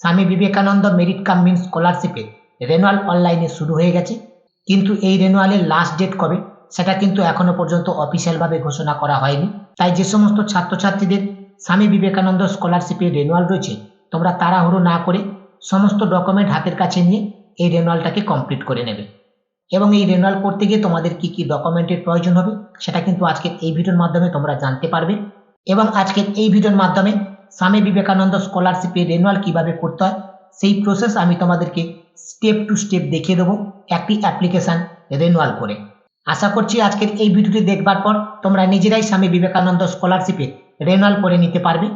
Swami Vivekananda merit cum means স্কলারশিপে renewal অনলাইনে শুরু হয়ে গেছে। কিন্তু এই রেনুয়ালের লাস্ট ডেট কবে, সেটা কিন্তু এখনও পর্যন্ত অফিসিয়ালভাবে ঘোষণা করা হয়নি। তাই যে সমস্ত ছাত্রছাত্রীদের স্বামী বিবেকানন্দ স্কলারশিপে রেনুয়াল রয়েছে, তোমরা তাড়াহুড়ো না করে সমস্ত ডকুমেন্ট হাতের কাছে নিয়ে এই রেনুয়ালটাকে কমপ্লিট করে নেবে। এবং এই রেনুয়াল করতে গিয়ে তোমাদের কি কি ডকুমেন্টের প্রয়োজন হবে, সেটা কিন্তু আজকের এই ভিডিওর মাধ্যমে তোমরা জানতে পারবে। এবং আজকের এই ভিডিওর মাধ্যমে স্বামী বিবেকানন্দ স্কলারশিপে রেনুয়াল কীভাবে করতে হয়, সেই প্রসেস আমি তোমাদেরকে স্টেপ টু স্টেপ দেখিয়ে দেবো, একটি অ্যাপ্লিকেশান রেনুয়াল করে। আশা করছি আজকের এই ভিডিওটি দেখবার পর তোমরা নিজেরাই স্বামী বিবেকানন্দ স্কলারশিপে রেনুয়াল করে নিতে পারবে।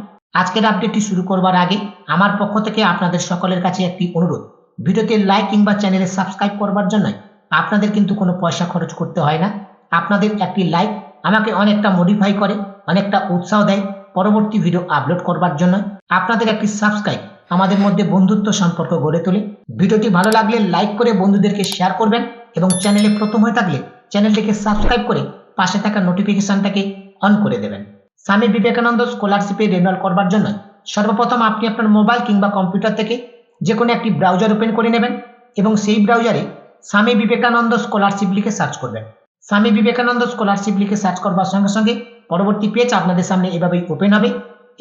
আজকের আপডেটটি শুরু করবার আগে আমার পক্ষ থেকে আপনাদের সকলের কাছে একটি অনুরোধ। ভিডিওতে লাইক কিংবা চ্যানেলে সাবস্ক্রাইব করবার জন্য আপনাদের কিন্তু কোনো পয়সা খরচ করতে হয় না। আপনাদের একটি লাইক আমাকে অনেকটা মডিফাই করে, অনেকটা উৎসাহ দেয়। পরবর্তী ভিডিও আপলোড করবার জন্য আপনাদের একটি সাবস্ক্রাইব আমাদের মধ্যে বন্ধুত্ব সম্পর্ক গড়ে তোলে। ভিডিওটি ভালো লাগলে লাইক করে বন্ধুদেরকে শেয়ার করবেন এবং চ্যানেলে প্রথম হয়ে থাকলে চ্যানেলটিকে সাবস্ক্রাইব করে পাশে থাকা নোটিফিকেশনটাকে অন করে দেবেন। স্বামী বিবেকানন্দ স্কলারশিপে রেনুয়াল করবার জন্য সর্বপ্রথম আপনি আপনার মোবাইল কিংবা কম্পিউটার থেকে যে কোনো একটি ব্রাউজার ওপেন করে নেবেন এবং সেই ব্রাউজারে স্বামী বিবেকানন্দ স্কলারশিপ লিখে সার্চ করবেন। স্বামী বিবেকানন্দ স্কলারশিপ লিখে সার্চ করবার সঙ্গে সঙ্গে পরবর্তী পেজ আপনাদের সামনে এভাবেই ওপেন হবে।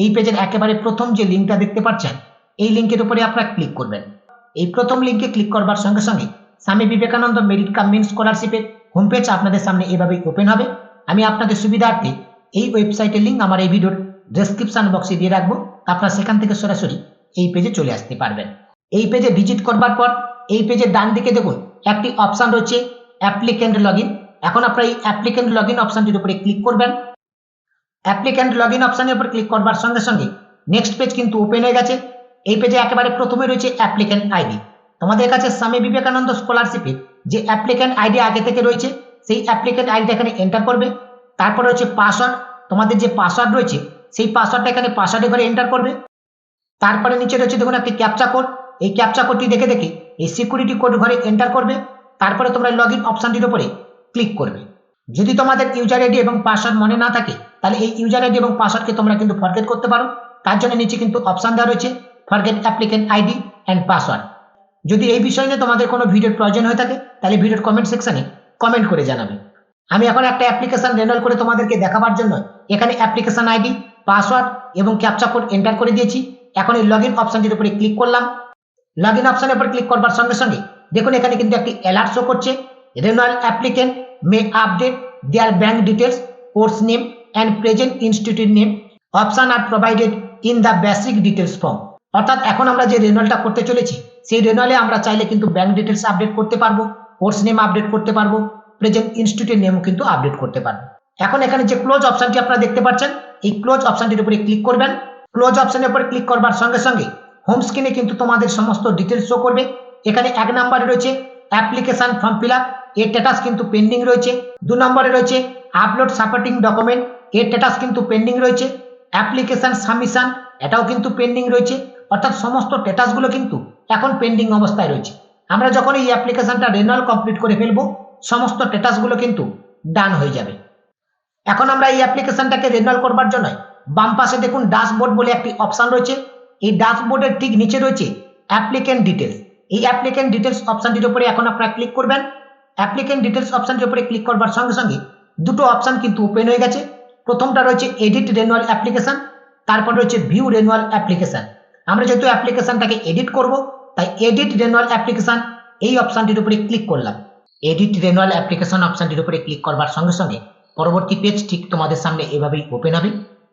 এই পেজের একেবারে প্রথম যে লিঙ্কটা দেখতে পাচ্ছেন, এই লিঙ্কের উপরে আপনারা ক্লিক করবেন। এই প্রথম লিঙ্কে ক্লিক করবার সঙ্গে সঙ্গে স্বামী বিবেকানন্দ মেরিট কাম মিন স্কলারশিপের হোম পেজ আপনাদের সামনে এভাবেই ওপেন হবে। আমি আপনাদের সুবিধার্থে এই ওয়েবসাইটের লিঙ্ক আমার এই ভিডিওর ডেসক্রিপশন বক্সে দিয়ে রাখব। আপনারা সেখান থেকে সরাসরি এই পেজে চলে আসতে পারবেন। এই পেজে ভিজিট করবার পর এই পেজের ডান দিকে দেখুন, একটি অপশান রয়েছে অ্যাপ্লিকেন্ট লগ এখন আপনারা এই অ্যাপ্লিকেন্ট লগ ইন অপশানটির উপরে ক্লিক করবেন। অ্যাপ্লিকেন্ট লগ ইন অপশানের উপর ক্লিক করবার সঙ্গে সঙ্গে নেক্সট পেজ কিন্তু ওপেন হয়ে গেছে। এই পেজে একেবারে প্রথমে রয়েছে অ্যাপ্লিকেন্ট আইডি তোমাদের কাছে স্বামী বিবেকানন্দ স্কলারশিপে যে অ্যাপ্লিক্যান্ট আইডি আগে থেকে রয়েছে, সেই অ্যাপ্লিকেন্ট আইডিটা এখানে এন্টার করবে। তারপর রয়েছে পাসওয়ার্ড তোমাদের যে পাসওয়ার্ড রয়েছে, সেই পাসওয়ার্ডটা এখানে পাসওয়ার্ডে ঘরে এন্টার করবে। তারপরে নিচে রয়েছে দেখুন একটি ক্যাপচা কোড এই ক্যাপচা কোডটি দেখে দেখে এই সিকিউরিটি কোড ঘরে এন্টার করবে। তারপরে তোমরা লগ ইন অপশানটির উপরে ক্লিক করবে। যদি তোমাদের ইউজার আইডি এবং পাসওয়ার্ড মনে না থাকে তাহলে এই ইউজার আইডি এবং পাসওয়ার্ডকে তোমরা কিন্তু ফরগেট করতে পারো। তার জন্য নিচে কিন্তু অপশান দেওয়া রয়েছে forget applicant ID and password যদি এই বিষয় নিয়ে তোমাদের কোনো ভিডিওর প্রয়োজন হয়ে থাকে, তাহলে ভিডিওর কমেন্ট সেকশনে কমেন্ট করে জানাবে। আমি এখন একটা অ্যাপ্লিকেশন রেনুয়াল করে তোমাদেরকে দেখাবার জন্য এখানে অ্যাপ্লিকেশন আইডি পাসওয়ার্ড এবং ক্যাপচা কোড এন্টার করে দিয়েছি। এখন এই লগ ইন অপশানটির উপরে ক্লিক করলাম। লগ ইন অপশানের উপর ক্লিক করবার সঙ্গে সঙ্গে দেখুন এখানে কিন্তু একটি অ্যালার্ট শো করছে। Renewal applicant may update their bank details course name and present institute name option are provided in the basic details form অর্থাৎ এখন আমরা যে রেনুয়ালটা করতে চলেছি, সেই রেনুয়ালে আমরা চাইলে কিন্তু ব্যাঙ্ক ডিটেলস আপডেট করতে পারব কোর্স নেম আপডেট করতে পারব প্রেজেন্ট ইনস্টিটিউট নেমও কিন্তু আপডেট করতে পারব। এখন এখানে যে ক্লোজ অপশনটি আপনারা দেখতে পাচ্ছেন, এই ক্লোজ অপশনটির উপরে ক্লিক করবেন। ক্লোজ অপশনের উপরে ক্লিক করবার সঙ্গে সঙ্গে হোম স্ক্রিনে কিন্তু তোমাদের সমস্ত ডিটেলস শো করবে। এখানে এক নম্বরে রয়েছে অ্যাপ্লিকেশন ফর্ম ফিল আপ এর স্ট্যাটাস কিন্তু পেন্ডিং রয়েছে। দু নম্বরে রয়েছে আপলোড সাপোর্টিং ডকুমেন্ট এর স্ট্যাটাস কিন্তু পেন্ডিং রয়েছে অ্যাপ্লিকেশন সাবমিশন এটাও কিন্তু পেন্ডিং রয়েছে, অর্থাৎ সমস্ত স্ট্যাটাসগুলো কিন্তু এখন পেন্ডিং অবস্থায় রয়েছে। আমরা যখন এই অ্যাপ্লিকেশনটা রেনুয়াল কমপ্লিট করে ফেলব, সমস্ত স্ট্যাটাসগুলো কিন্তু ডান হয়ে যাবে। এখন আমরা এই অ্যাপ্লিকেশনটাকে রেনুয়াল করবার জন্য বাম পাশে দেখুন ড্যাশবোর্ড বলে একটি অপশান রয়েছে। এই ড্যাশবোর্ডের ঠিক নিচে রয়েছে অ্যাপ্লিকেন্ট ডিটেলস এই অ্যাপ্লিকেন্ট ডিটেলস অপশানটির উপরে এখন আপনারা ক্লিক করবেন। অ্যাপ্লিকেন্ট ডিটেলস অপশানটির উপরে ক্লিক করবার সঙ্গে সঙ্গে দুটো অপশান কিন্তু ওপেন হয়ে গেছে। প্রথমটা রয়েছে এডিট রেনুয়াল অ্যাপ্লিকেশন তারপর রয়েছে ভিউ রেনুয়াল অ্যাপ্লিকেশন আমরা যেহেতু অ্যাপ্লিকেশনটাকে এডিট করব, তাই এডিট রেনুয়াল অ্যাপ্লিকেশন এই অপশনটির উপরে ক্লিক করলাম। এডিট রেনুয়াল অ্যাপ্লিকেশন অপশনটির উপরে ক্লিক করবার সঙ্গে সঙ্গে পরবর্তী পেজ ঠিক তোমাদের সামনে এভাবেই ওপেন হবে।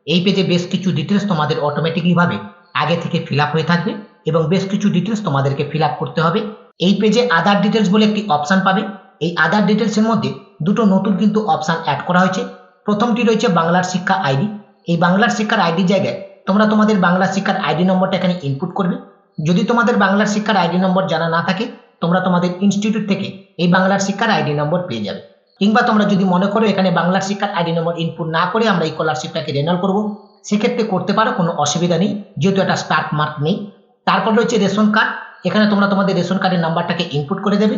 এই পেজে বেশ কিছু ডিটেলস তোমাদের অটোমেটিকলি ভাবে আগে থেকে ফিল হয়ে থাকবে এবং বেশ কিছু ডিটেলস তোমাদেরকে ফিল করতে হবে। এই পেজে আদার ডিটেলস বলে একটি অপশন পাবে। এই আদার ডিটেলসের মধ্যে দুটো নতুন কিন্তু অপশন অ্যাড করা হয়েছে। প্রথমটি রয়েছে বাংলার শিক্ষা আইডি। এই বাংলার শিক্ষার আইডি জায়গায় তোমরা তোমাদের বাংলা শিক্ষার আইডি নম্বরটা এখানে ইনপুট করবে। যদি তোমাদের বাংলার শিক্ষার আইডি নম্বর জানা না থাকে, তোমরা তোমাদের ইনস্টিটিউট থেকে এই বাংলার শিক্ষার আইডি নম্বর পেয়ে যাবে। কিংবা তোমরা যদি মনে করো এখানে বাংলার শিক্ষার আইডি নম্বর ইনপুট না করে আমরা এই স্কলারশিপটাকে রেনাল করব, সেক্ষেত্রে করতে পারো, কোনো অসুবিধা নেই, যেহেতু একটা স্টার্ট মার্ক নেই। তারপর রয়েছে রেশন কার্ড এখানে তোমরা তোমাদের রেশন কার্ডের নাম্বারটাকে ইনপুট করে দেবে।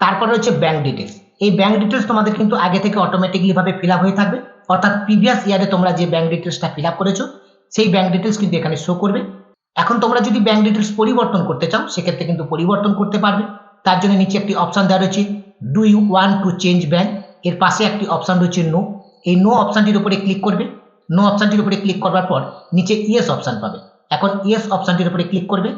তারপর রয়েছে ব্যাংক ডিটেলস এই ব্যাংক ডিটেলস তোমাদের কিন্তু আগে থেকে অটোমেটিকলি ভাবে ফিল হয়ে থাকবে। অর্থাৎ প্রিভিয়াস ইয়ারে তোমরা যে ব্যাংক ডিটেলসটা ফিল করেছ, সেই ব্যাংক ডিটেলস কিন্তু এখানে শো করবে। এখন তোমরা যদি ব্যাংক ডিটেলস পরিবর্তন করতে চাও, সেক্ষেত্রে কিন্তু পরিবর্তন করতে পারবে। তার জন্য নিচে একটি অপশন দেওয়া রয়েছে do you want to change bank এর পাশে একটি অপশন রয়েছে নো এই নো অপশনটির উপরে ক্লিক করবে। নো অপশনটির উপরে ক্লিক করবার পর নিচে ইয়েস অপশন পাবে। এখন ইয়েস অপশনটির উপরে ক্লিক করবে।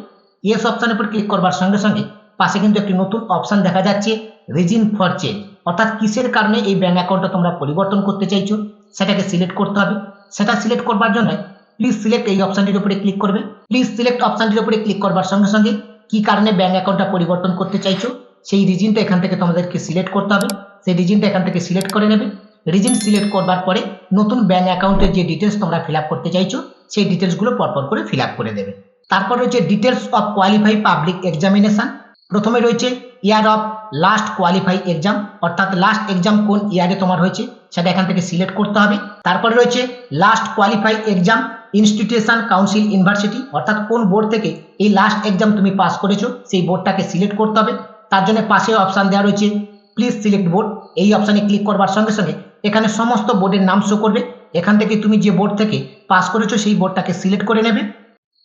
ইয়েস অপশনের উপর ক্লিক করবার সঙ্গে সঙ্গে পাশে কিন্তু একটি নতুন অপশন দেখা যাচ্ছে রিজিন ফর চেঞ্জ অর্থাৎ কিসের কারণে এই ব্যাঙ্ক অ্যাকাউন্টটা তোমরা পরিবর্তন করতে চাইছো? সেটাকে সিলেক্ট করতে হবে। সেটা সিলেক্ট করবার জন্য প্লিজ সিলেক্ট এই অপশনটির উপরে ক্লিক করবে। প্লিজ সিলেক্ট অপশানটির উপরে ক্লিক করবার সঙ্গে সঙ্গে কি কারণে ব্যাঙ্ক অ্যাকাউন্টটা পরিবর্তন করতে চাইছো? সেই রিজিনটা এখান থেকে তোমাদেরকে সিলেক্ট করতে হবে। সেই রিজিনটা এখান থেকে সিলেক্ট করে নেবে। রিজিন সিলেক্ট করবার পরে নতুন ব্যাঙ্ক অ্যাকাউন্টের যে ডিটেলস তোমরা ফিল আপ করতে চাইছো, সেই ডিটেলসগুলো পরপর করে ফিল আপ করে দেবে। তারপর রয়েছে details of qualify public examination প্রথমে রয়েছে year of last qualify exam অর্থাৎ লাস্ট এক্সাম কোন ইয়ারে তোমার হয়েছে, সেটা এখান থেকে সিলেক্ট করতে হবে। তারপরে রয়েছে last qualify exam institution council university অর্থাৎ কোন বোর্ড থেকে এই লাস্ট এক্সাম তুমি পাস করেছ, সেই বোর্ডটাকে সিলেক্ট করতে হবে। তার জন্য পাশে অপশান দেওয়া রয়েছে প্লিজ সিলেক্ট বোর্ড এই অপশানে ক্লিক করবার সঙ্গে সঙ্গে এখানে সমস্ত বোর্ডের নাম শো করবে। এখান থেকে তুমি যে বোর্ড থেকে পাস করেছ, সেই বোর্ডটাকে সিলেক্ট করে নেবে।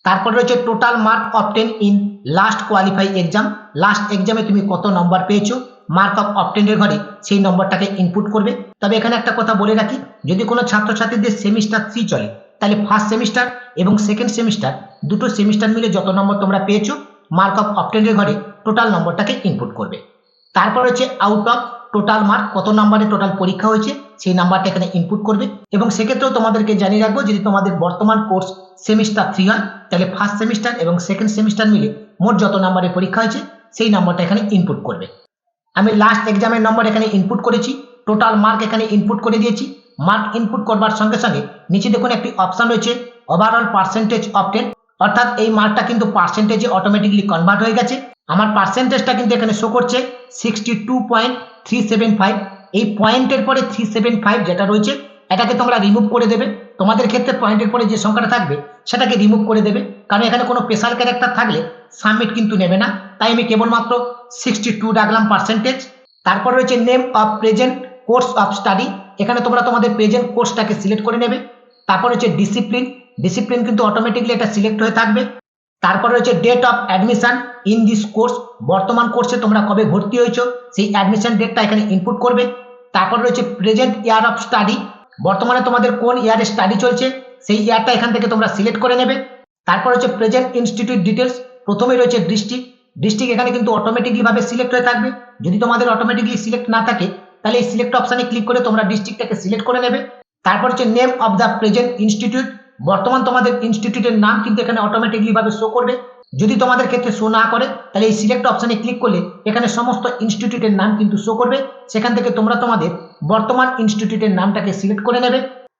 তারপর রয়েছে total mark obtain in last qualify exam last এক্সামে তুমি কত নম্বর পেয়েছ? মার্ক অফ অপটেনের ঘরে সেই নম্বরটাকে ইনপুট করবে। তবে এখানে একটা কথা বলে রাখি, যদি কোনো ছাত্রছাত্রীদের সেমিস্টার থ্রি চলে, তাহলে ফার্স্ট সেমিস্টার এবং সেকেন্ড সেমিস্টার দুটো সেমিস্টার মিলে যত নম্বর তোমরা পেয়েছ মার্ক অফ অপটেনের ঘরে টোটাল নম্বরটাকে ইনপুট করবে। তারপর হচ্ছে আউট অফ টোটাল মার্ক কত নাম্বারে টোটাল পরীক্ষা হয়েছে, সেই নাম্বারটা এখানে ইনপুট করবে। এবং সেক্ষেত্রেও তোমাদেরকে জানিয়ে রাখব, যদি তোমাদের বর্তমান কোর্স সেমিস্টার থ্রি হয়, তাহলে ফার্স্ট সেমিস্টার এবং সেকেন্ড সেমিস্টার মিলে মোট যত নাম্বারে পরীক্ষা হয়েছে, সেই নাম্বারটা এখানে ইনপুট করবে। আমি লাস্ট এক্সামের নম্বর এখানে ইনপুট করেছি টোটাল মার্ক এখানে ইনপুট করে দিয়েছি। মার্ক ইনপুট করবার সঙ্গে সঙ্গে নিচে দেখুন একটি অপশন রয়েছে ওভারঅল পার্সেন্টেজ অফ টেন অর্থাৎ এই মার্কটা কিন্তু পার্সেন্টেজে অটোমেটিকলি কনভার্ট হয়ে গেছে। আমার পার্সেন্টেজটা কিন্তু এখানে শো করছে sixty two point three seven five এই পয়েন্টের পরে থ্রি সেভেন ফাইভ যেটা রয়েছে, এটাকে তোমরা রিমুভ করে দেবে। তোমাদের ক্ষেত্রে পয়েন্টের পরে যে সংখ্যাটা থাকবে, সেটাকে রিমুভ করে দেবে। কারণ এখানে কোনো স্পেশাল ক্যারেক্টার থাকলে সাবমিট কিন্তু নেবে না। তাই আমি কেবলমাত্র সিক্সটি টু রাখলাম পার্সেন্টেজ তারপর রয়েছে name of present course of study এখানে তোমরা তোমাদের প্রেজেন্ট কোর্সটাকে সিলেক্ট করে নেবে। তারপর হচ্ছে ডিসিপ্লিন ডিসিপ্লিন কিন্তু অটোমেটিকলি এটা সিলেক্ট হয়ে থাকবে। তারপর রয়েছে date of admission in this course বর্তমান কোর্সে তোমরা কবে ভর্তি হয়েছো, সেই অ্যাডমিশন ডেটটা এখানে ইনপুট করবে। তারপর রয়েছে প্রেজেন্ট ইয়ার অফ স্টাডি বর্তমানে তোমাদের কোন ইয়ারে স্টাডি চলছে, সেই ইয়ারটা এখান থেকে তোমরা সিলেক্ট করে নেবে। তারপর হচ্ছে প্রেজেন্ট ইনস্টিটিউট ডিটেলস প্রথমে রয়েছে ডিস্ট্রিক্ট ডিস্ট্রিক্ট এখানে কিন্তু অটোমেটিকলি ভাবে সিলেক্ট হয়ে থাকবে। যদি তোমাদের অটোমেটিকলি সিলেক্ট না থাকে, তাহলে এই সিলেক্ট অপশানে ক্লিক করে তোমরা ডিস্ট্রিক্টটাকে সিলেক্ট করে নেবে। তারপর হচ্ছে name of the present institute বর্তমান তোমাদের ইনস্টিটিউটের নাম কিন্তু এখানে অটোমেটিকলি ভাবে শো করবে। যদি তোমাদের ক্ষেত্রে শো না করে, তাহলে এই সিলেক্ট অপশানে ক্লিক করলে এখানে সমস্ত ইনস্টিটিউটের নাম কিন্তু শো করবে। সেখান থেকে তোমরা তোমাদের বর্তমান ইনস্টিটিউটের নামটাকে সিলেক্ট করে নেবে।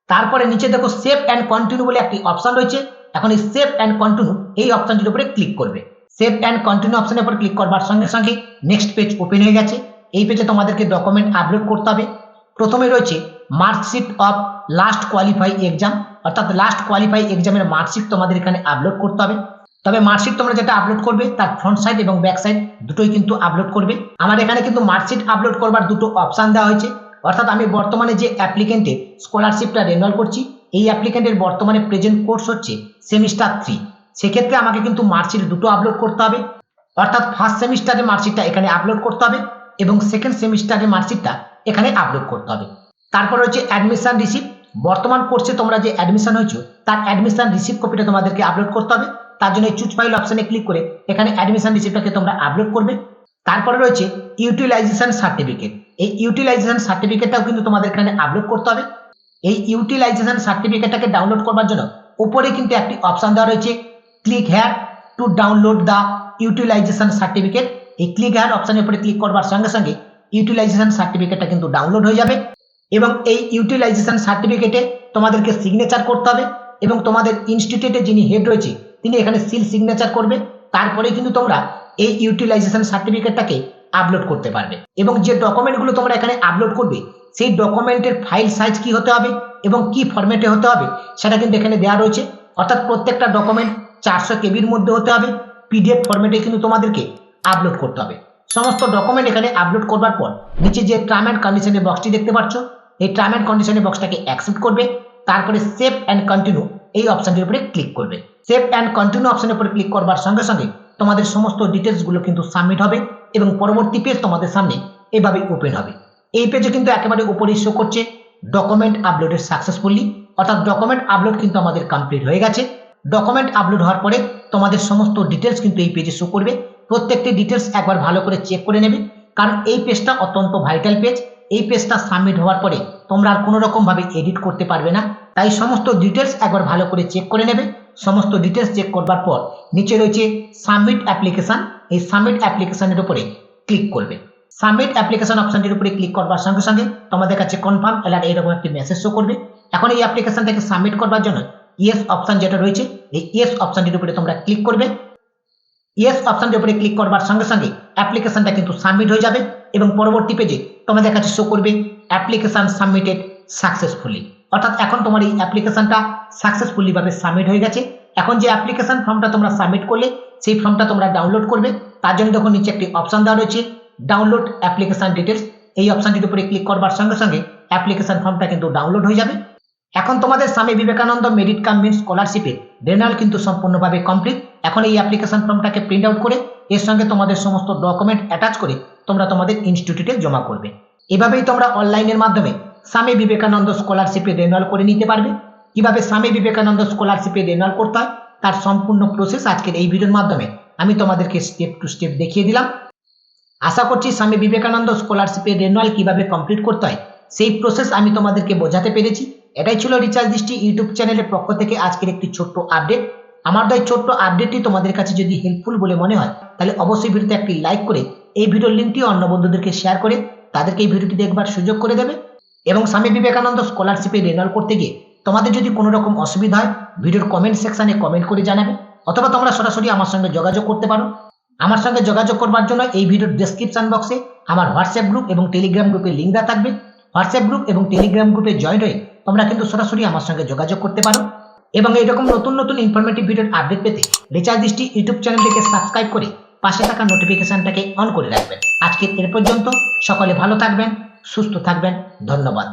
তারপরে নিচে দেখো সেভ অ্যান্ড কন্টিনিউ বলে একটি অপশন রয়েছে। এখন এই সেভ অ্যান্ড কন্টিনিউ এই অপশানটির উপরে ক্লিক করবে। সেভ অ্যান্ড কন্টিনিউ অপশনের উপর ক্লিক করবার সঙ্গে সঙ্গে নেক্সট পেজ ওপেন হয়ে গেছে। এই পেজে তোমাদেরকে ডকুমেন্ট আপলোড করতে হবে। প্রথমে রয়েছে marksheet of last qualify exam অর্থাৎ লাস্ট কোয়ালিফাই এক্সামের মার্কশিট তোমাদের এখানে আপলোড করতে হবে। তবে মার্কশিট তোমরা যেটা আপলোড করবে, তার ফ্রন্ট সাইড এবং ব্যাক সাইড দুটোই কিন্তু আপলোড করবে। আমার এখানে কিন্তু মার্কশিট আপলোড করবার দুটো অপশান দেওয়া হয়েছে। অর্থাৎ আমি বর্তমানে যে অ্যাপ্লিকেন্টের স্কলারশিপটা রেনুয়াল করছি, এই অ্যাপ্লিকেন্টের বর্তমানে প্রেজেন্ট কোর্স হচ্ছে সেমিস্টার থ্রি সেক্ষেত্রে আমাকে কিন্তু মার্কশিট দুটো আপলোড করতে হবে। অর্থাৎ ফার্স্ট সেমিস্টারের মার্কশিটটা এখানে আপলোড করতে হবে এবং সেকেন্ড সেমিস্টারের মার্কশিটটা এখানে আপলোড করতে হবে। তারপর হচ্ছে অ্যাডমিশন রিসিভ বর্তমান কোর্সে তোমরা যে অ্যাডমিশন হয়েছো, তার অ্যাডমিশন রিসিভ কপিটা তোমাদেরকে আপলোড করতে হবে। তার জন্য চুজ ফাইল অপশনে ক্লিক করে এখানে অ্যাডমিশন রিসিপ্টটাকে তোমরা আপলোড করবে। তারপরে রয়েছে ইউটিলাইজেশন সার্টিফিকেট এই ইউটিলাইজেশন সার্টিফিকেটটাও কিন্তু তোমাদের এখানে আপলোড করতে হবে। এই ইউটিলাইজেশন সার্টিফিকেটটাকে ডাউনলোড করবার জন্য উপরে কিন্তু একটি অপশন দেওয়া রয়েছে click here to download the utilization certificate এই ক্লিক হেয়ার অপশনের উপরে ক্লিক করবার সঙ্গে সঙ্গে ইউটিলাইজেশন সার্টিফিকেটটা কিন্তু ডাউনলোড হয়ে যাবে। এবং এই ইউটিলাইজেশন সার্টিফিকেটে তোমাদেরকে সিগনেচার করতে হবে এবং তোমাদের ইনস্টিটিউটে যিনি হেড রয়েছে, তিনি এখানে সিল সিগনেচার করবে। তারপরে কিন্তু তোমরা এই ইউটিলাইজেশন সার্টিফিকেটটাকে আপলোড করতে পারবে। এবং যে ডকুমেন্টগুলো তোমরা এখানে আপলোড করবে, সেই ডকুমেন্টের ফাইল সাইজ কি হতে হবে এবং কি ফরম্যাটে হতে হবে, সেটা কিন্তু এখানে দেওয়া রয়েছে। অর্থাৎ প্রত্যেকটা ডকুমেন্ট চারশো কেবির মধ্যে হতে হবে পিডিএফ ফরম্যাটে কিন্তু তোমাদেরকে আপলোড করতে হবে। সমস্ত ডকুমেন্ট এখানে আপলোড করবার পর, নিচে যে টার্ম অ্যান্ড কন্ডিশনের বক্সটি দেখতে পাচ্ছ এই টার্ম অ্যান্ড কন্ডিশনের বক্সটাকে অ্যাকসেপ্ট করবে, তারপরে সেভ অ্যান্ড কন্টিনিউ এই অপশনটির উপরে ক্লিক করবে। সেভ অ্যান্ড কন্টিনিউ অপশনের উপরে ক্লিক করবার সঙ্গে সঙ্গে তোমাদের সমস্ত ডিটেলসগুলো কিন্তু সাবমিট হবে এবং পরবর্তী পেজ তোমাদের সামনে এভাবে ওপেন হবে। এই পেজে কিন্তু একেবারে উপরে শো করছে ডকুমেন্ট আপলোডের সাকসেসফুলি অর্থাৎ ডকুমেন্ট আপলোড কিন্তু আমাদের কমপ্লিট হয়ে গেছে। ডকুমেন্ট আপলোড হওয়ার পরে তোমাদের সমস্ত ডিটেলস কিন্তু এই পেজে শো করবে। প্রত্যেকটি ডিটেলস একবার ভালো করে চেক করে নেবে, কারণ এই পেজটা অত্যন্ত ভাইটাল পেজ এই পেজটা সাবমিট হওয়ার পরে তোমরা আর কোনো রকম ভাবে এডিট করতে পারবে না। তাই সমস্ত ডিটেলস একবার ভালো করে চেক করে নেবে। সমস্ত ডিটেলস চেক করবার পর নিচে রয়েছে সাবমিট অ্যাপ্লিকেশন এই সাবমিট অ্যাপ্লিকেশনের উপরে ক্লিক করবে। সাবমিট অ্যাপ্লিকেশন অপশনটির উপরে ক্লিক করবার সঙ্গে সঙ্গে তোমাদের কাছে কনফার্ম অ্যালার্ট এরকম একটি মেসেজ শো করবে। এখন এই অ্যাপ্লিকেশনটাকে সাবমিট করবার জন্য ইয়েস অপশন যেটা রয়েছে, এই ইয়েস অপশনটির উপরে তোমরা ক্লিক করবে। ইয়েস অপশনটির উপরে ক্লিক করবার সঙ্গে সঙ্গে অ্যাপ্লিকেশনটা কিন্তু সাবমিট হয়ে যাবে। এবং পরবর্তী পেজে তোমাদের কাছে শো করবে অ্যাপ্লিকেশন সাবমিটেড সাকসেসফুলি অর্থাৎ এখন তোমার এই অ্যাপ্লিকেশনটা সাকসেসফুলি ভাবে সাবমিট হয়ে গেছে। এখন যে অ্যাপ্লিকেশন ফর্মটা তোমরা সাবমিট করলে, সেই ফর্মটা তোমরা ডাউনলোড করবে। তার জন্য দেখো নিচে একটি অপশন দেওয়া রয়েছে ডাউনলোড অ্যাপ্লিকেশন ডিটেলস এই অপশনটির উপরে ক্লিক করবার সঙ্গে সঙ্গে অ্যাপ্লিকেশন ফর্মটা কিন্তু ডাউনলোড হয়ে যাবে। এখন তোমাদের Swami Vivekananda merit cum means স্কলারশিপে renewal কিন্তু সম্পূর্ণভাবে কমপ্লিট এখন এই অ্যাপ্লিকেশন ফর্মটাকে প্রিন্ট আউট করে এর সঙ্গে তোমাদের সমস্ত ডকুমেন্ট অ্যাটাচ করে তোমরা তোমাদের ইনস্টিটিউটে জমা করবে। এভাবেই তোমরা অনলাইনের মাধ্যমে স্বামী বিবেকানন্দ স্কলারশিপে রেনুয়াল করে নিতে পারবে। কীভাবে স্বামী বিবেকানন্দ স্কলারশিপে রেনুয়াল করতে হয়, তার সম্পূর্ণ প্রসেস আজকের এই ভিডিওর মাধ্যমে আমি তোমাদেরকে স্টেপ টু স্টেপ দেখিয়ে দিলাম। আশা করছি স্বামী বিবেকানন্দ স্কলারশিপে রেনুয়াল কীভাবে কমপ্লিট করতে হয়, সেই প্রসেস আমি তোমাদেরকে বোঝাতে পেরেছি। এটাই ছিল রিচার্জ দৃষ্টি ইউটিউব চ্যানেলের পক্ষ থেকে আজকের একটি ছোট্ট আপডেট আমার এই ছোট্ট আপডেটটি তোমাদের কাছে যদি হেল্পফুল বলে মনে হয়, তাহলে অবশ্যই ভিডিওতে একটি লাইক করে এই ভিডিওর লিঙ্কটি অন্য বন্ধুদেরকে শেয়ার করে তাদেরকে এই ভিডিওটি দেখবার সুযোগ করে দেবে। এবং স্বামী বিবেকানন্দ স্কলারশিপে রেনুয়াল করতে গিয়ে তোমাদের যদি কোনো রকম অসুবিধা হয়, ভিডিওর কমেন্ট সেকশনে কমেন্ট করে জানাবে, অথবা তোমরা সরাসরি আমার সঙ্গে যোগাযোগ করতে পারো। আমার সঙ্গে যোগাযোগ করবার জন্য এই ভিডিওর ডেসক্রিপশন বক্সে আমার হোয়াটসঅ্যাপ গ্রুপ এবং টেলিগ্রাম গ্রুপের লিঙ্ক দেওয়া থাকবে। হোয়াটসঅ্যাপ গ্রুপ এবং টেলিগ্রাম গ্রুপে জয়েন হয়ে তোমরা কিন্তু সরাসরি আমার সঙ্গে যোগাযোগ করতে পারো। এবং এরকম নতুন নতুন ইনফরমেটিভ ভিডিওর আপডেট পেতে রিচার্জ দৃষ্টি ইউটিউব চ্যানেলটিকে সাবস্ক্রাইব করে পাশে থাকা নোটিফিকেশনটাকে অন করে রাখবেন। আজকের এর পর্যন্ত সকলে ভালো থাকবেন, সুস্থ থাকবেন, ধন্যবাদ।